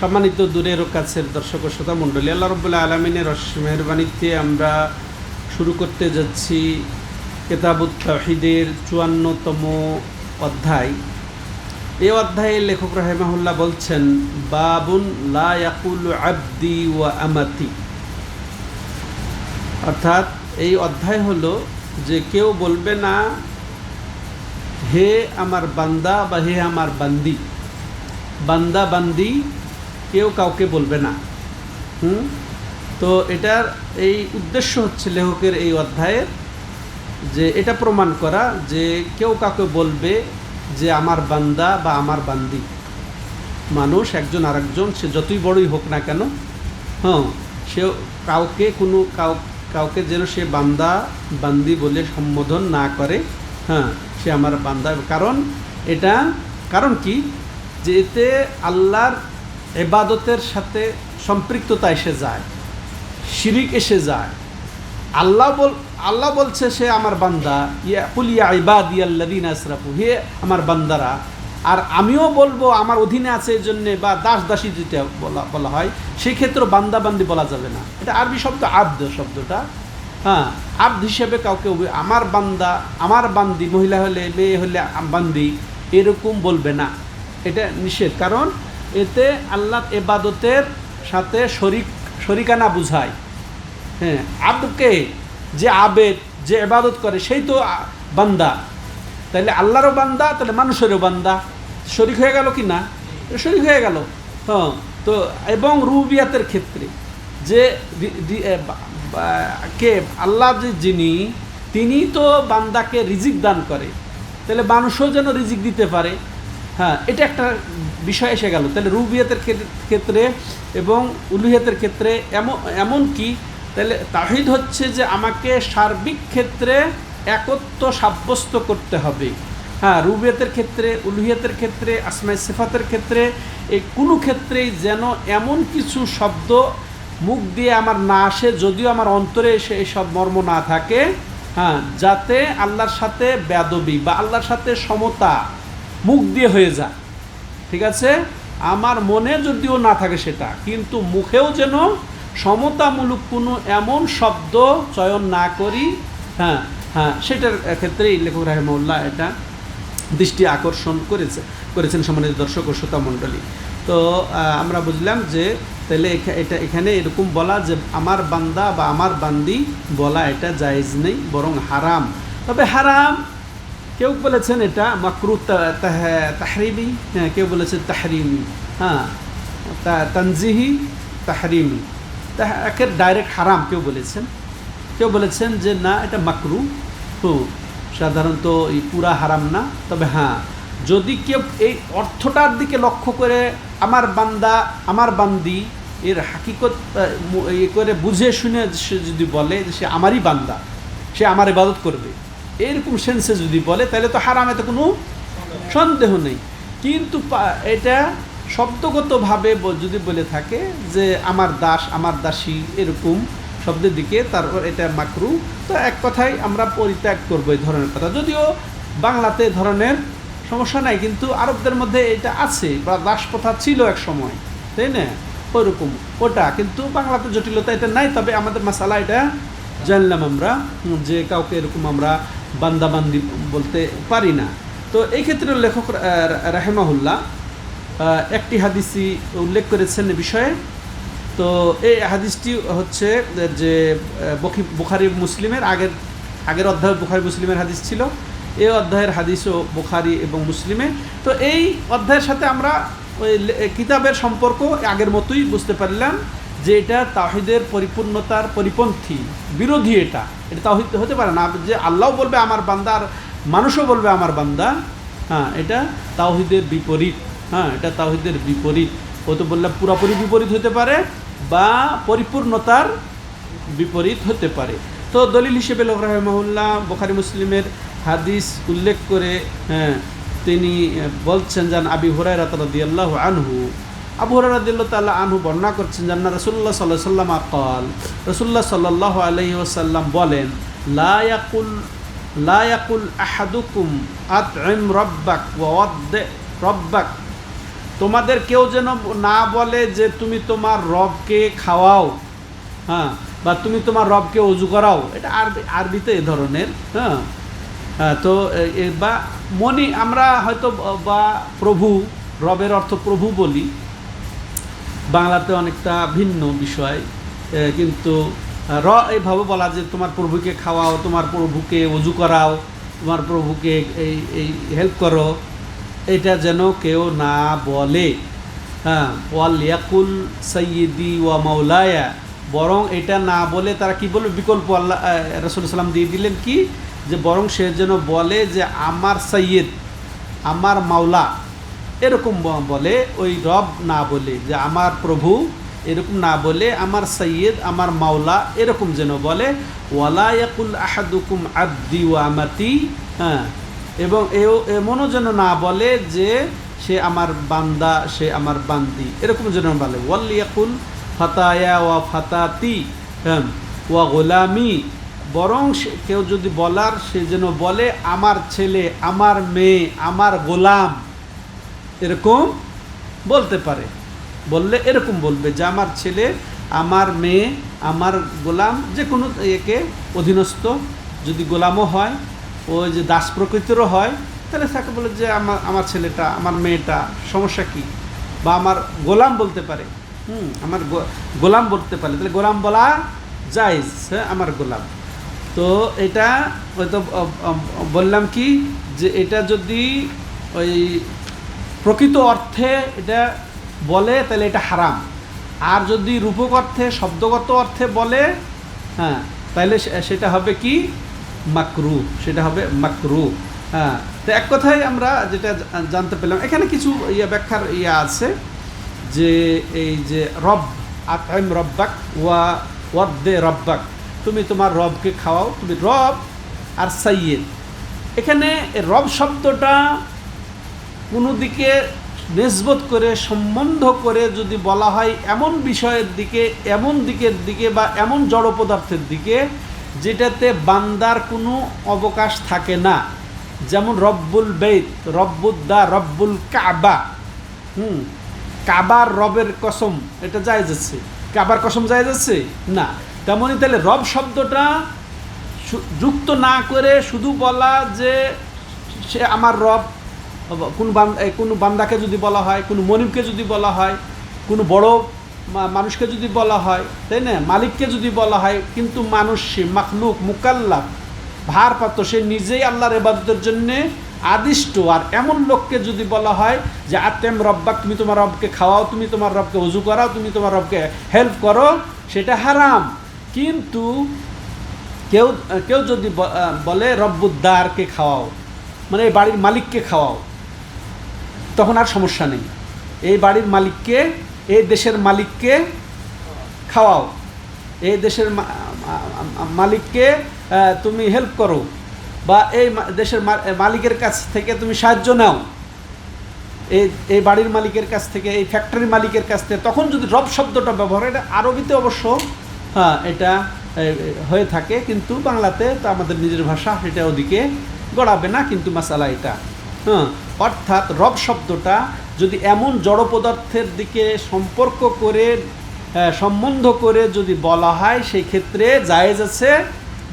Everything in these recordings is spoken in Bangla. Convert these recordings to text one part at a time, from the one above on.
সম্মানিত দূরের ও কাছের দর্শক শ্রোতা মণ্ডলী, আল্লাহ রবুল্লাহ আলমিনের মেহরবানিতে আমরা শুরু করতে যাচ্ছি কেতাবুত তাহিদের চুয়ান্নতম অধ্যায়। এই অধ্যায়ে লেখক রাহেমাহুল্লাহ বলছেন, বাবুন লা ইয়াকুল আব্দি ওয়া আমাতি। অর্থাৎ এই অধ্যায় হলো যে কেউ বলবে না হে আমার বান্দা বা হে আমার বান্দি। বান্দা, বান্দি কেউ কাউকে বলবে না। হুম? তো এটার এই উদ্দেশ্য হচ্ছে লেখকের এই অধ্যায়ের যে এটা প্রমাণ করা যে কেউ কাউকে বলবে যে আমার বান্দা বা আমার বান্দি। মানুষ একজন আরেকজন, সে যতই বড়ই হোক না কেন হ্যাঁ সে কাউকে কোনো কাউ, কাউকে যেন সে বান্দা, বান্দি বলে সম্বোধন না করে হ্যাঁ সে আমার বান্দা। কারণ এটা, কারণ কি? যে এতে আল্লাহর এবাদতের সাথে সম্পৃক্ততা এসে যায়, শিরিক এসে যায়। আল্লাহ বল, আল্লাহ বলছে সে আমার বান্দা, ইয়া কুলিয়া ইবাদ ইয়াল্লাদিন আসরাফু, হে আমার বান্দারা, আর আমিও বলব আমার অধীনে আছে এই জন্যে বা দাস দাসী যেটা বলা বলা হয় সেই ক্ষেত্রে বান্দা বান্দি বলা যাবে না। এটা আরবি শব্দ আব্দ শব্দটা। হ্যাঁ আব্দ হিসেবে কাউকে আমার বান্দা, আমার বান্দি, মহিলা হলে, মেয়ে হলে বান্দি, এরকম বলবে না। এটা নিষেধ। কারণ এতে আল্লাহ এবাদতের সাথে শরিক শরিকানা বুঝায়। হ্যাঁ আব্দকে যে আবেদ, যে এবাদত করে, সেই তো বান্দা। তাহলে আল্লাহরও বান্দা তাহলে মানুষেরও বান্দা। শরিক হয়ে গেল কি না? শরিক হয়ে গেল। হ্যাঁ তো এবং রুবিয়াতের ক্ষেত্রে যে কে? আল্লাহ যে যিনি, তিনি তো বান্দাকে রিজিক দান করে। তাহলে মানুষও যেন রিজিক দিতে পারে। হ্যাঁ এটা একটা বিষয় এসে গেল। তাহলে রুবিয়াতের ক্ষেত্রে এবং উলুহিয়াতের ক্ষেত্রে এমন কি? তাহলে তাহিদ হচ্ছে যে আমাকে সার্বিক ক্ষেত্রে একত্ব সাব্যস্ত করতে হবে। হ্যাঁ রুবিয়তের ক্ষেত্রে, উলুহিয়াতের ক্ষেত্রে আসমাই সেফাতের ক্ষেত্রে এই কোনো ক্ষেত্রেই যেন এমন কিছু শব্দ মুখ দিয়ে আমার না আসে, যদিও আমার অন্তরে এসে এসব মর্ম না থাকে হ্যাঁ যাতে আল্লাহর সাথে বেদবি বা আল্লাহর সাথে সমতা মুখ দিয়ে হয়ে যায়। ঠিক আছে? আমার মনে যদিও না থাকে সেটা, কিন্তু মুখেও যেন সমতামূলক কোনো এমন শব্দ চয়ন না করি হ্যাঁ হ্যাঁ সেটার ক্ষেত্রে লেখক রাহেমউল্লাহ এটা দৃষ্টি আকর্ষণ করেছে, করেছেন সম্মানিত দর্শক ও শ্রোতা মণ্ডলী। তো আমরা বুঝলাম যে তাহলে এটা এখানে এরকম বলা যে আমার বান্দা বা আমার বান্দি বলা এটা জায়েজ নেই, বরং হারাম। তবে হারাম, কেউ বলেছেন এটা মাকরু তাহরিমি হ্যাঁ কেউ বলেছেন তাহরিমি হ্যাঁ তানজিহি তাহরিমি। একের ডাইরেক্ট হারাম কেউ বলেছেন। কেউ বলেছেন যে না, এটা মাকরু তো সাধারণত এই পুরা হারাম না। তবে হ্যাঁ যদি কেউ এই অর্থটার দিকে লক্ষ্য করে আমার বান্দা, আমার বান্দি, এর হাকিকত ইয়ে করে বুঝে শুনে সে যদি বলে যে সে আমারই বান্দা, সে আমার ইবাদত করবে। এরকম সেন্সে যদি বলে, তাহলে তো হারামে তো কোনো সন্দেহ নেই। কিন্তু এটা শব্দগতভাবে যদি বলে থাকে যে আমার দাস, আমার দাসী, এরকম শব্দের দিকে, তারপর এটা মাকরু। তো এক কথায় আমরা পরিত্যাগ করব এই ধরনের কথা। যদিও বাংলাতে ধরনের সমস্যা নাই, কিন্তু আরবদের মধ্যে এটা আছে, বা দাস প্রথা ছিল এক সময়, তাই না? ওইরকম ওটা, কিন্তু বাংলাতে জটিলতা এটা নাই, তবে আমাদের মাসালা এটা জানলাম আমরা, যে কাউকে এরকম আমরা বান্দাবান্দি বলতে পারি না। তো এই ক্ষেত্রে লেখক রাহেমাহুল্লাহ একটি হাদিসি উল্লেখ করেছেন বিষয়ে। তো এই হাদিসটি হচ্ছে যে বখি, বুখারি মুসলিমের আগের আগের অধ্যায় বুখারি মুসলিমের হাদিস ছিল। এই অধ্যায়ের হাদিসও বুখারি এবং মুসলিমে। তো এই অধ্যায়ের সাথে আমরা ওই কিতাবের সম্পর্ক আগের মতোই বুঝতে পারলাম যে এটা তাহিদের পরিপূর্ণতার পরিপন্থী, বিরোধী এটা। এটা তাহিদ হতে পারে না। যে আল্লাহ বলবে আমার বান্দা আর মানুষও বলবে আমার বান্দা হ্যাঁ এটা তাহিদের বিপরীত হ্যাঁ এটা তাহিদের বিপরীত। ও তো বললাম পুরাপুরি বিপরীত হতে পারে বা পরিপূর্ণতার বিপরীত হতে পারে। তো দলিল হিসেবে লোক রহমউল্লাহ বোখারি মুসলিমের হাদিস উল্লেখ করে হ্যাঁ তিনি বলছেন যান আবি হুরাই রাতরদি আল্লাহ আনহু। আবু হরাদিল্লা তাল্লাহ আনহু বর্ণনা করছেন জান্না রসুল্লাহ সাল্লাহ সাল্লাম আকল। রসুল্লাহ সাল্লাহ আলহি বলেন লায়াকুল লায়াকুল আহাদুকুম আতইম রব্বাক রব্বাক। তোমাদের কেউ যেন না বলে যে, তুমি তোমার রবকে খাওয়াও। হ্যাঁ বা তুমি তোমার রবকে অজু করাও এটা আরবি আরবিতে এ ধরনের হ্যাঁ? হ্যাঁ, তো বা মনি আমরা হয়তো বা প্রভু রবের অর্থ প্রভু বলি। বাংলাতে অনেকটা ভিন্ন বিষয় কিন্তু র এইভাবে বলা যে তোমার প্রভুকে খাওয়াও তোমার প্রভুকে অজু করাও তোমার প্রভুকে এই এই হেল্প করো এটা যেন কেউ না বলে। হ্যাঁ ওয়াল ইয়াকুল সৈয়দি ওয়া মাওলায়া। বরং এটা না বলে তারা কি বলবে? বিকল্প আল্লাহ রসুল সাল্লাম দিয়ে দিলেন কি? যে বরং সে যেন বলে যে আমার সৈয়দ, আমার মাওলা এরকম বলে, ওই রব না বলে, যে আমার প্রভু এরকম না বলে, আমার সৈয়দ, আমার মাওলা এরকম যেন বলে ওয়ালায়াকুল আহাদুকুম আব্দি ও আমাতি হ্যাঁ এবং এও, এমনও যেন না বলে যে সে আমার বান্দা, সে আমার বান্দি, এরকম যেন বলে ওয়ালিয়াকুল ফাতায়া ওয়া ফাতাতি হ্যাঁ ওয়া গোলামি। বরং কেউ যদি বলার, সে যেন বলে, আমার ছেলে, আমার মেয়ে, আমার গোলাম। এরকম বলতে পারে। বললে এরকম বলবে যে, আমার ছেলে, আমার মেয়ে, আমার গোলাম। যে কোনো একে অধীনস্থ যদি গোলামও হয় ও যে দাস প্রকৃতিরও হয়, তাহলে তাকে বলে যে, আমার আমার ছেলেটা, আমার মেয়েটা, সমস্যা কি? বা আমার গোলাম বলতে পারে। হুম, আমার গোলাম বলতে পারলে। তাহলে গোলাম বলা জায়জ হ্যাঁ আমার গোলাম। তো এটা হয়তো বললাম কি যে এটা যদি ওই প্রকৃত অর্থে এটা বলে, তাহলে এটা হারাম। আর যদি রূপক অর্থে, শব্দগত অর্থে বলে হ্যাঁ তাহলে সেটা হবে কি? মাকরু, সেটা হবে মাকরু হ্যাঁ। তো এক কথায় আমরা যেটা জানতে পেলাম, এখানে কিছু ইয়া ব্যাখ্যার ইয়া আছে। যে এই যে রব আতম রব্বাক ওয়া ওয়াদ্দে রব্বাক। তুমি তোমার রবকে খাওয়াও, তুমি রব আর সাইয়েদ। এখানে রব শব্দটা কোনো দিকে নেসবত করে, সম্বন্ধ করে যদি বলা হয় এমন বিষয়ের দিকে, এমন দিকের দিকে বা এমন জড় পদার্থের দিকে যেটাতে বান্দার কোনো অবকাশ থাকে না। যেমন রব্বুল বেত রব্বুদ্দা, রব্বুল কাবা। হুম কাবার রবের কসম, এটা যায় যাচ্ছে কাবার কসম যায় যাচ্ছে না। তেমনই তাহলে রব শব্দটা যুক্ত না করে শুধু বলা যে সে আমার রব, কোন কোনো বান্দাকে যদি বলা হয়, কোনো মনিবকে যদি বলা হয়, কোনো বড় মানুষকে যদি বলা হয়, তাই না? মালিককে যদি বলা হয়, কিন্তু মানুষ সে মাখলুক মুকাল্লাফ ভারপ্রাপ্ত, সে নিজেই আল্লাহর এবাদতের জন্যে আদিষ্ট। আর এমন লোককে যদি বলা হয় যে আতেম রব্বাক, তুমি তোমার রবকে খাওয়াও, তুমি তোমার রবকে উজু করাও, তুমি তোমার রবকে হেল্প করো সেটা হারাম। কিন্তু কেউ কেউ যদি বলে রব্বুদ্দারকে খাওয়াও মানে এই বাড়ির মালিককে খাওয়াও, তখন আর সমস্যা নেই। এই বাড়ির মালিককে, এই দেশের মালিককে খাওয়াও। এই দেশের মালিককে তুমি হেল্প করো। বা এই দেশের মালিকের কাছ থেকে তুমি সাহায্য নাও। এই এই বাড়ির মালিকের কাছ থেকে, এই ফ্যাক্টরি মালিকের কাছ থেকে, তখন যদি রব শব্দটা ব্যবহার এটা আরবিতে অবশ্য হ্যাঁ এটা হয়ে থাকে, কিন্তু বাংলাতে তো আমাদের নিজের ভাষা সেটা ওদিকে গড়াবে না, কিন্তু মাসালা এটা। হ্যাঁ অর্থাৎ রব শব্দটা যদি এমন জড় পদার্থের দিকে সম্পর্ক করে সম্বন্ধ করে যদি বলা হয়, সেই ক্ষেত্রে জায়েজ আছে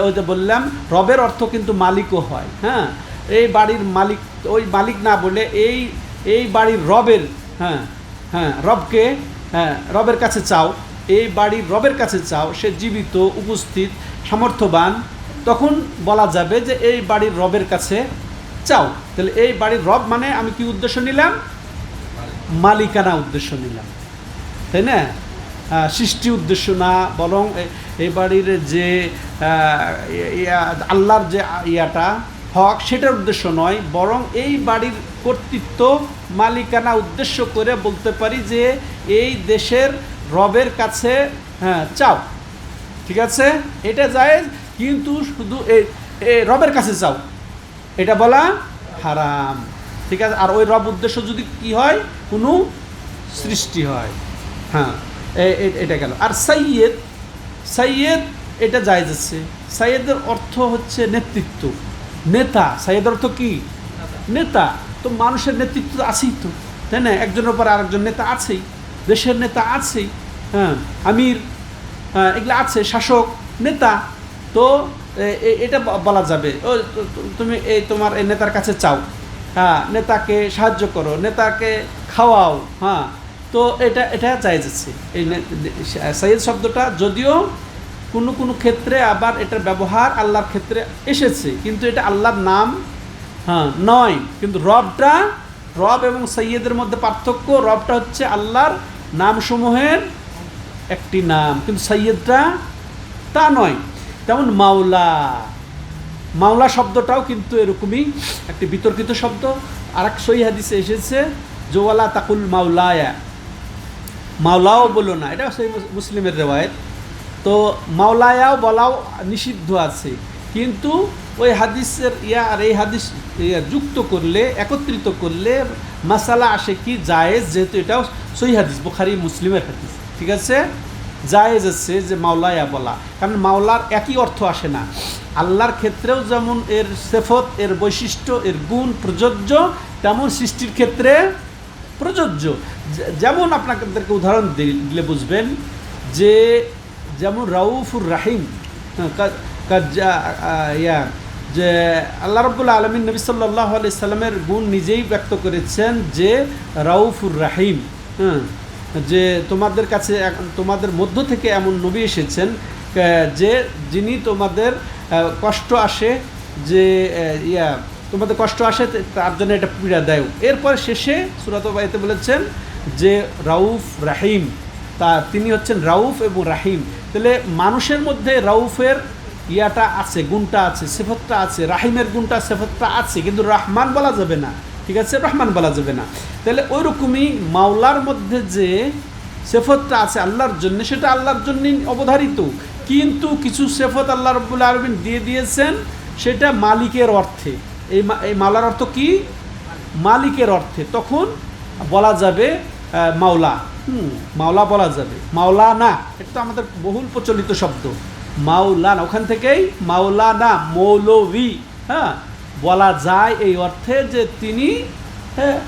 ওই যে বললাম, রবের অর্থ কিন্তু মালিকও হয় হ্যাঁ? এই বাড়ির মালিক, ওই মালিক না বলে এই এই বাড়ির রবের হ্যাঁ হ্যাঁ রবকে হ্যাঁ রবের কাছে চাও, এই বাড়ির রবের কাছে চাও, সে জীবিত, উপস্থিত, সামর্থ্যবান, তখন বলা যাবে যে এই বাড়ির রবের কাছে চাও। তাহলে এই বাড়ির রব মানে আমি কি উদ্দেশ্য নিলাম? মালিকানা উদ্দেশ্য নিলাম। তাই না? সৃষ্টি উদ্দেশ্য না, বরং এই বাড়ির যে আল্লাহর যে ইয়াটা, হক, সেটার উদ্দেশ্য নয়, বরং এই বাড়ির কর্তৃত্ব মালিকানা উদ্দেশ্য করে বলতে পারি যে, এই দেশের রবের কাছে হ্যাঁ চাও। ঠিক আছে? এটা যায় কিন্তু শুধু এই রবের কাছে চাও। এটা বলা হারাম। ঠিক আছে? আর ওই রব উদ্দেশ্য যদি কি হয়? কোনো সৃষ্টি হয়। হ্যাঁ। এটা গেল আর সাইয়েদ সাইয়েদ এটা যায় যাচ্ছে সাইয়েদের অর্থ হচ্ছে নেতৃত্ব। নেতা। সাইয়েদের অর্থ কি? নেতা। তো মানুষের নেতৃত্ব আছেই তো, তাই না? একজনের পর আরেকজন নেতা আছেই। দেশের নেতা আছেই। হ্যাঁ আমির হ্যাঁ এগুলো আছে, শাসক, নেতা। তো এটা বলা যাবে। ও তুমি এই তোমার এই নেতার কাছে চাও। হ্যাঁ নেতাকে সাহায্য করো, নেতাকে খাওয়াও। হ্যাঁ তো এটা এটা চাই যাচ্ছে। এই সাইয়েদ শব্দটা যদিও কোনো কোনো ক্ষেত্রে আবার এটার ব্যবহার আল্লাহর ক্ষেত্রে এসেছে, কিন্তু এটা আল্লাহর নাম হ্যাঁ নয়। কিন্তু রবটা, রব এবং সৈয়দের মধ্যে পার্থক্য, রবটা হচ্ছে আল্লাহর নামসমূহের একটি নাম, কিন্তু সৈয়দটা তা নয়। তেমন মাওলা মাওলা শব্দটাও কিন্তু এরকমই একটি বিতর্কিত শব্দ। আর এক সই এসেছে, জোয়ালা তাকুল মাওলায়া। মাওলাও বলো না, এটা সেই মুসলিমের রেওয়ায়ত। তো মাওলায়াও বলাও নিষিদ্ধ আছে। কিন্তু ওই হাদিসের ইয়া আর এই হাদিস যুক্ত করলে, একত্রিত করলে মাসালা আসে কি? জায়েজ, যেহেতু এটাও সই হাদিস, বুখারি, মুসলিমের হাদিস। ঠিক আছে? জায়েজ আছে যে মাওলায়া বলা। কারণ মাওলার একই অর্থ আসে না। আল্লাহর ক্ষেত্রেও যেমন এর সেফত, এর বৈশিষ্ট্য, এর গুণ, প্রযোজ্য, তেমন সৃষ্টির ক্ষেত্রে প্রযোজ্য। যেমন আপনাদেরকে উদাহরণ দিলে বুঝবেন যে যেমন রাউফুর রাহিম হ্যাঁ, ইয়া যে আল্লাহ রব্বুল আলমিন নবী সাল্লাহ আলি সাল্লামের গুণ নিজেই ব্যক্ত করেছেন যে রাউফুর রাহিম হ্যাঁ যে তোমাদের কাছে তোমাদের মধ্য থেকে এমন নবী এসেছেন যে যিনি তোমাদের কষ্ট আসে যে ইয়া তোমাদের কষ্ট আসে তার জন্য এটা পীড়া দেয়। এরপর শেষে সুরাত বাড়িতে বলেছেন যে রাউফ রাহিম, তা তিনি হচ্ছেন রাউফ এবং রাহিম। তাহলে মানুষের মধ্যে রাউফের ইয়াটা আছে, গুণটা আছে, সেফতটা আছে, রাহিমের গুণটা, সেফতটা আছে, কিন্তু রহমান বলা যাবে না। ঠিক আছে? রহমান বলা যাবে না। তাহলে ওই রকমই মাওলার মধ্যে যে সেফতটা আছে আল্লাহর জন্য, সেটা আল্লাহর জন্যই অবধারিত। কিন্তু কিছু সেফত আল্লাহ রব্বুল আলমিন দিয়ে দিয়েছেন, সেটা মালিকের অর্থে। এই এই মাওলার অর্থ কি? মালিকের অর্থে। তখন বলা যাবে মাওলা। হুম মাওলা বলা যাবে। মাওলা না এটা তো আমাদের বহুল প্রচলিত শব্দ। মাওলানা ওখান থেকেই মাওলানা মৌলভি। হ্যাঁ বলা যায় এই অর্থে যে তিনি হ্যাঁ,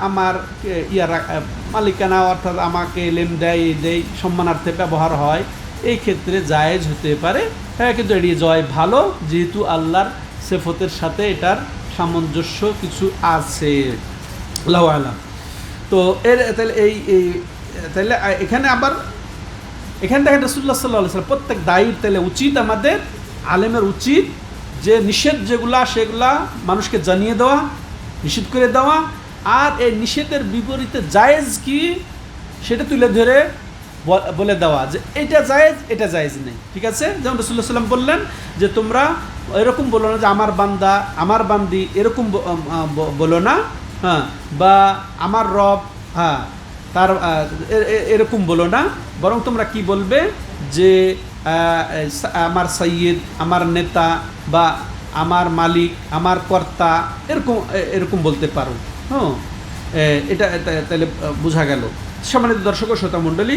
আমার কে- ইয়া রা- আ, মালিকানা অর্থাৎ আমাকে লেন দেয় দেয় সম্মানার্থে ব্যবহার হয়। এই ক্ষেত্রে জায়েজ হতে পারে। হ্যাঁ কিন্তু এড়িয়ে যাওয়াই ভালো যেহেতু আল্লাহর সেফতের সাথে এটার সামঞ্জস্য কিছু আছে। আল্লাহু আলাম। তো এর, তাহলে এই তাহলে এখানে আবার, এখানে দেখেন রসুল্লাহ সাল্লাহ সাল্লাম প্রত্যেক দায়ীর তাহলে উচিত আমাদের, আলেমের উচিত যে নিষেধ যেগুলা, সেগুলা মানুষকে জানিয়ে দেওয়া, নিষেধ করে দেওয়া, আর এই নিষেধের বিপরীতে জায়েজ কি, সেটা তুলে ধরে বলে দেওয়া যে এটা জায়েজ এটা জায়েজ নেই। ঠিক আছে? যেমন রসুল্লাহ সাল্লাম বললেন যে তোমরা এরকম বলো না যে আমার বান্দা, আমার বান্দি এরকম বলো না হ্যাঁ বা আমার রব হ্যাঁ তার এরকম বলো না। বরং তোমরা কি বলবে যে আমার সৈয়দ, আমার নেতা বা আমার মালিক, আমার কর্তা এরকম এরকম বলতে পারো। হ্যাঁ এটা তাহলে বোঝা গেল। সম্মানিত দর্শক ও শ্রোতা মণ্ডলী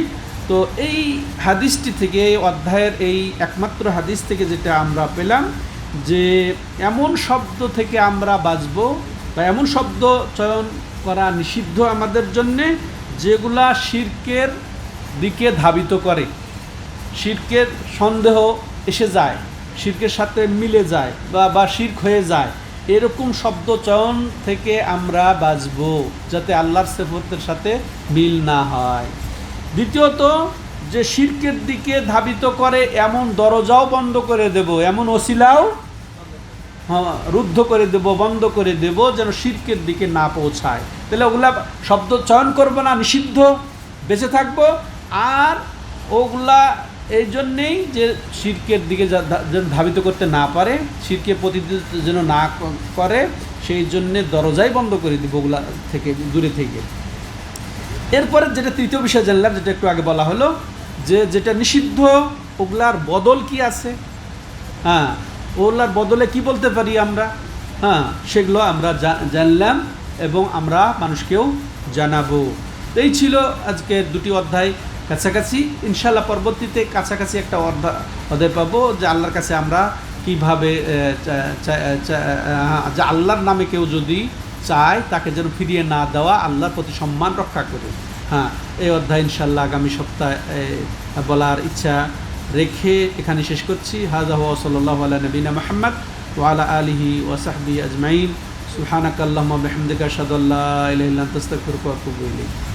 তো এই হাদিসটি থেকে, এই অধ্যায়ের এই একমাত্র হাদিস থেকে যেটা আমরা পেলাম, যে এমন শব্দ থেকে আমরা বাঁচব বা এমন শব্দ চয়ন করা নিষিদ্ধ আমাদের জন্যে, যেগুলা শির্কের দিকে ধাবিত করে। শির্কের সন্দেহ এসে যায়, শির্কের সাথে মিলে যায় বা বা শির্ক হয়ে যায়। এরকম শব্দ চয়ন থেকে আমরা বাঁচব, যাতে আল্লাহর সেফতের সাথে মিল না হয়। দ্বিতীয়ত যে শির্কের দিকে ধাবিত করে এমন দরজাও বন্ধ করে দেব এমন ওসিলাও হ্যাঁ, রুদ্ধ করে দেব বন্ধ করে দেব যেন শির্কের দিকে না পৌঁছায়। তাহলে ওগুলা শব্দ চয়ন করব না নিষিদ্ধ বেঁচে থাকব। আর ওগুলা এই জন্যেই যে শির্কের দিকে যেন ধাবিত করতে না পারে শিরকে প্রতিনিধিত্ব যেন না করে সেই জন্যে দরজাই বন্ধ করে দিব ওগুলা থেকে দূরে থেকে। এরপরে যেটা তৃতীয় বিষয় জানলাম, যেটা একটু আগে বলা হলো, যে যেটা নিষিদ্ধ, ওগুলার বদল কি আছে? হ্যাঁ ওগুলার বদলে কি বলতে পারি আমরা? হ্যাঁ সেগুলো আমরা জানলাম এবং আমরা মানুষকেও জানাব। এই ছিল আজকের দুটি অধ্যায় কাছাকাছি। ইনশাল্লাহ পরবর্তীতে কাছাকাছি একটা অধ্যায় অধ্যায় পাবো যে আল্লাহর কাছে আমরা কীভাবে আল্লাহর নামে কেউ যদি চায় তাকে যেন ফিরিয়ে না দেওয়া, আল্লাহর প্রতি সম্মান রক্ষা করে। হ্যাঁ এই অধ্যায় ইনশাল্লাহ আগামী সপ্তাহে বলার ইচ্ছা রেখে এখানে শেষ করছি। হাজা সাল্লাহ আলা নবীনা মাহমদ ওয়ালা আলিহি ওয়াসাহবি আজমাইন। সুহানাকাল্লাহ আল্লাহ সাদুল্লাহ ইলাহা আনতা